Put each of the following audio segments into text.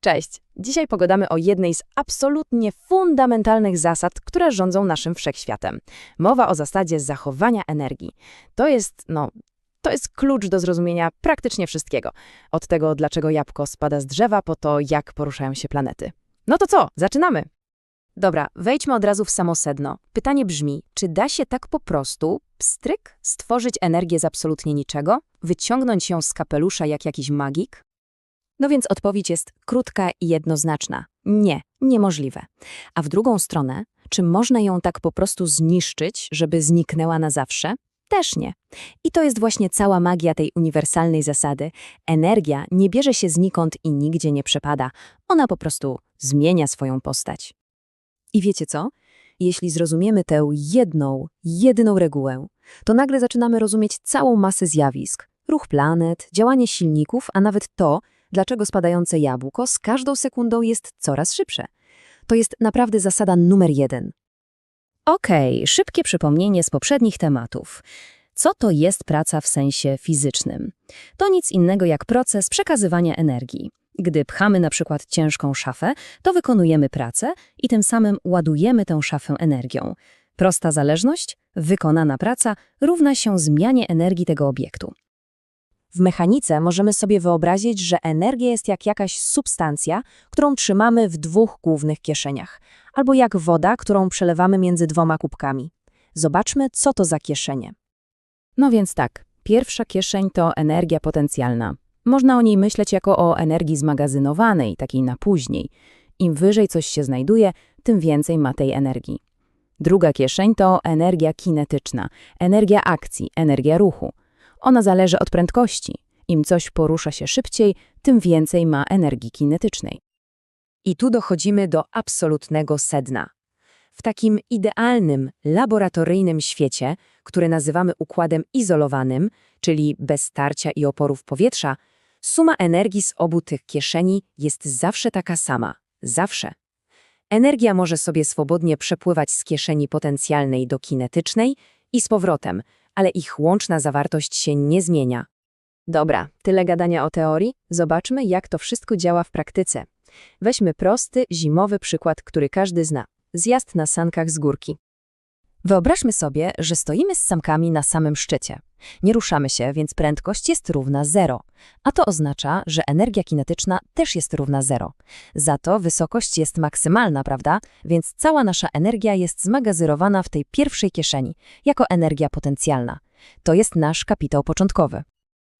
Cześć! Dzisiaj pogadamy o jednej z absolutnie fundamentalnych zasad, które rządzą naszym wszechświatem. Mowa o zasadzie zachowania energii. To jest, no, to jest klucz do zrozumienia praktycznie wszystkiego. Od tego, dlaczego jabłko spada z drzewa, po to, jak poruszają się planety. No to co, zaczynamy! Dobra, wejdźmy od razu w samo sedno. Pytanie brzmi, czy da się tak po prostu, pstryk, stworzyć energię z absolutnie niczego? Wyciągnąć ją z kapelusza jak jakiś magik? No więc odpowiedź jest krótka i jednoznaczna. Nie, niemożliwe. A w drugą stronę, czy można ją tak po prostu zniszczyć, żeby zniknęła na zawsze? Też nie. I to jest właśnie cała magia tej uniwersalnej zasady. Energia nie bierze się znikąd i nigdzie nie przepada. Ona po prostu zmienia swoją postać. I wiecie co? Jeśli zrozumiemy tę jedną, jedyną regułę, to nagle zaczynamy rozumieć całą masę zjawisk. Ruch planet, działanie silników, a nawet to, dlaczego spadające jabłko z każdą sekundą jest coraz szybsze. To jest naprawdę zasada numer jeden. Okej, szybkie przypomnienie z poprzednich tematów. Co to jest praca w sensie fizycznym? To nic innego jak proces przekazywania energii. Gdy pchamy na przykład ciężką szafę, to wykonujemy pracę i tym samym ładujemy tę szafę energią. Prosta zależność, wykonana praca równa się zmianie energii tego obiektu. W mechanice możemy sobie wyobrazić, że energia jest jak jakaś substancja, którą trzymamy w dwóch głównych kieszeniach, albo jak woda, którą przelewamy między dwoma kubkami. Zobaczmy, co to za kieszenie. No więc tak, pierwsza kieszeń to energia potencjalna. Można o niej myśleć jako o energii zmagazynowanej, takiej na później. Im wyżej coś się znajduje, tym więcej ma tej energii. Druga kieszeń to energia kinetyczna, energia akcji, energia ruchu. Ona zależy od prędkości. Im coś porusza się szybciej, tym więcej ma energii kinetycznej. I tu dochodzimy do absolutnego sedna. W takim idealnym, laboratoryjnym świecie, który nazywamy układem izolowanym, czyli bez starcia i oporów powietrza, suma energii z obu tych kieszeni jest zawsze taka sama. Zawsze. Energia może sobie swobodnie przepływać z kieszeni potencjalnej do kinetycznej i z powrotem, ale ich łączna zawartość się nie zmienia. Dobra, tyle gadania o teorii, zobaczmy jak to wszystko działa w praktyce. Weźmy prosty, zimowy przykład, który każdy zna. Zjazd na sankach z górki. Wyobraźmy sobie, że stoimy z sankami na samym szczycie. Nie ruszamy się, więc prędkość jest równa zero, a to oznacza, że energia kinetyczna też jest równa zero. Za to wysokość jest maksymalna, prawda? Więc cała nasza energia jest zmagazynowana w tej pierwszej kieszeni, jako energia potencjalna. To jest nasz kapitał początkowy.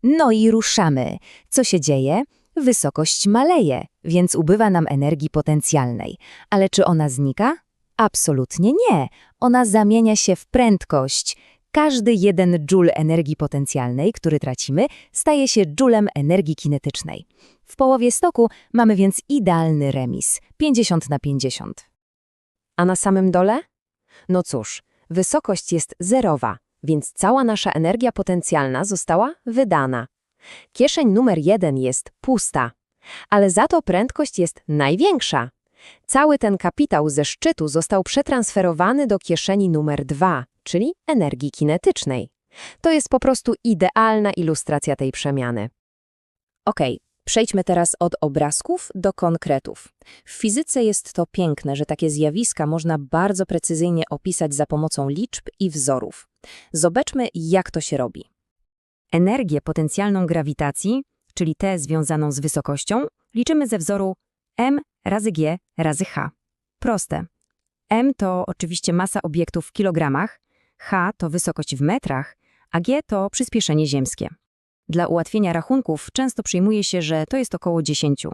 No i ruszamy. Co się dzieje? Wysokość maleje, więc ubywa nam energii potencjalnej. Ale czy ona znika? Absolutnie nie. Ona zamienia się w prędkość. Każdy jeden joule energii potencjalnej, który tracimy, staje się joulem energii kinetycznej. W połowie stoku mamy więc idealny remis 50 na 50. A na samym dole? No cóż, wysokość jest zerowa, więc cała nasza energia potencjalna została wydana. Kieszeń numer jeden jest pusta, ale za to prędkość jest największa. Cały ten kapitał ze szczytu został przetransferowany do kieszeni numer dwa, czyli energii kinetycznej. To jest po prostu idealna ilustracja tej przemiany. Ok, przejdźmy teraz od obrazków do konkretów. W fizyce jest to piękne, że takie zjawiska można bardzo precyzyjnie opisać za pomocą liczb i wzorów. Zobaczmy, jak to się robi. Energię potencjalną grawitacji, czyli tę związaną z wysokością, liczymy ze wzoru m razy g razy h. Proste. m to oczywiście masa obiektu w kilogramach, h to wysokość w metrach, a g to przyspieszenie ziemskie. Dla ułatwienia rachunków często przyjmuje się, że to jest około 10.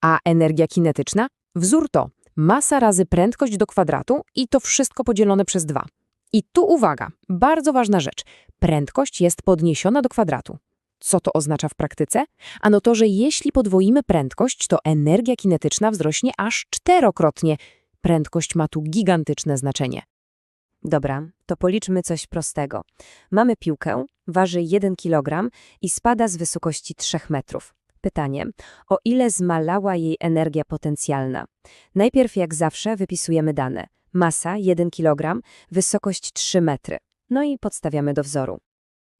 A energia kinetyczna? Wzór to masa razy prędkość do kwadratu i to wszystko podzielone przez 2. I tu uwaga, bardzo ważna rzecz. Prędkość jest podniesiona do kwadratu. Co to oznacza w praktyce? Ano to, że jeśli podwoimy prędkość, to energia kinetyczna wzrośnie aż czterokrotnie. Prędkość ma tu gigantyczne znaczenie. Dobra, to policzmy coś prostego. Mamy piłkę, waży 1 kg i spada z wysokości 3 metrów. Pytanie, o ile zmalała jej energia potencjalna? Najpierw, jak zawsze, wypisujemy dane. Masa 1 kg, wysokość 3 metry. No i podstawiamy do wzoru.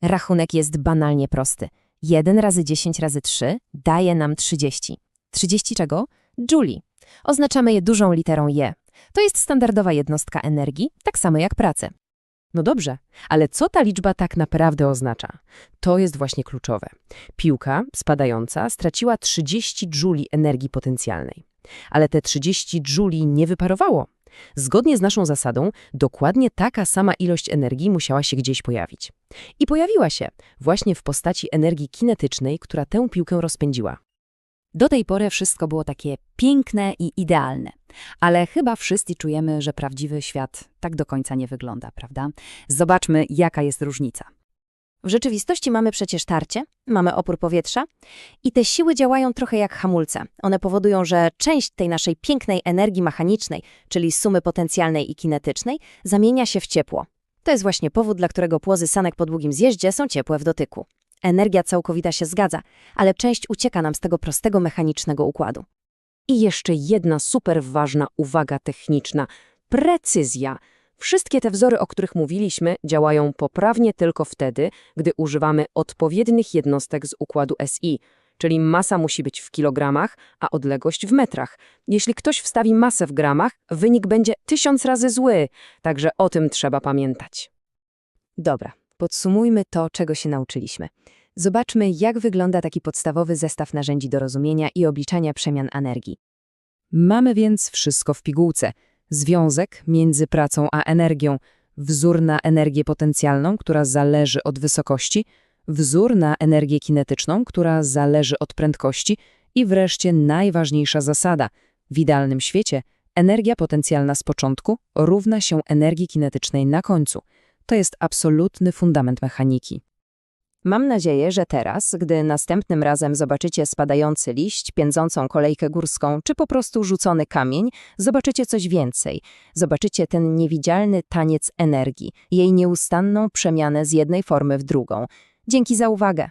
Rachunek jest banalnie prosty. 1 razy 10 razy 3 daje nam 30. 30 czego? Jouli. Oznaczamy je dużą literą J. To jest standardowa jednostka energii, tak samo jak pracę. No dobrze, ale co ta liczba tak naprawdę oznacza? To jest właśnie kluczowe. Piłka spadająca straciła 30 dżuli energii potencjalnej. Ale te 30 dżuli nie wyparowało. Zgodnie z naszą zasadą, dokładnie taka sama ilość energii musiała się gdzieś pojawić. I pojawiła się właśnie w postaci energii kinetycznej, która tę piłkę rozpędziła. Do tej pory wszystko było takie piękne i idealne. Ale chyba wszyscy czujemy, że prawdziwy świat tak do końca nie wygląda, prawda? Zobaczmy, jaka jest różnica. W rzeczywistości mamy przecież tarcie, mamy opór powietrza i te siły działają trochę jak hamulce. One powodują, że część tej naszej pięknej energii mechanicznej, czyli sumy potencjalnej i kinetycznej, zamienia się w ciepło. To jest właśnie powód, dla którego płozy sanek po długim zjeździe są ciepłe w dotyku. Energia całkowita się zgadza, ale część ucieka nam z tego prostego mechanicznego układu. I jeszcze jedna super ważna uwaga techniczna precyzja. Wszystkie te wzory, o których mówiliśmy, działają poprawnie tylko wtedy, gdy używamy odpowiednich jednostek z układu SI, czyli masa musi być w kilogramach, a odległość w metrach. Jeśli ktoś wstawi masę w gramach, wynik będzie tysiąc razy zły, także o tym trzeba pamiętać. Dobra, podsumujmy to, czego się nauczyliśmy. Zobaczmy, jak wygląda taki podstawowy zestaw narzędzi do rozumienia i obliczania przemian energii. Mamy więc wszystko w pigułce. Związek między pracą a energią, wzór na energię potencjalną, która zależy od wysokości, wzór na energię kinetyczną, która zależy od prędkości i wreszcie najważniejsza zasada. W idealnym świecie energia potencjalna z początku równa się energii kinetycznej na końcu. To jest absolutny fundament mechaniki. Mam nadzieję, że teraz, gdy następnym razem zobaczycie spadający liść, pędzącą kolejkę górską, czy po prostu rzucony kamień, zobaczycie coś więcej. Zobaczycie ten niewidzialny taniec energii, jej nieustanną przemianę z jednej formy w drugą. Dzięki za uwagę.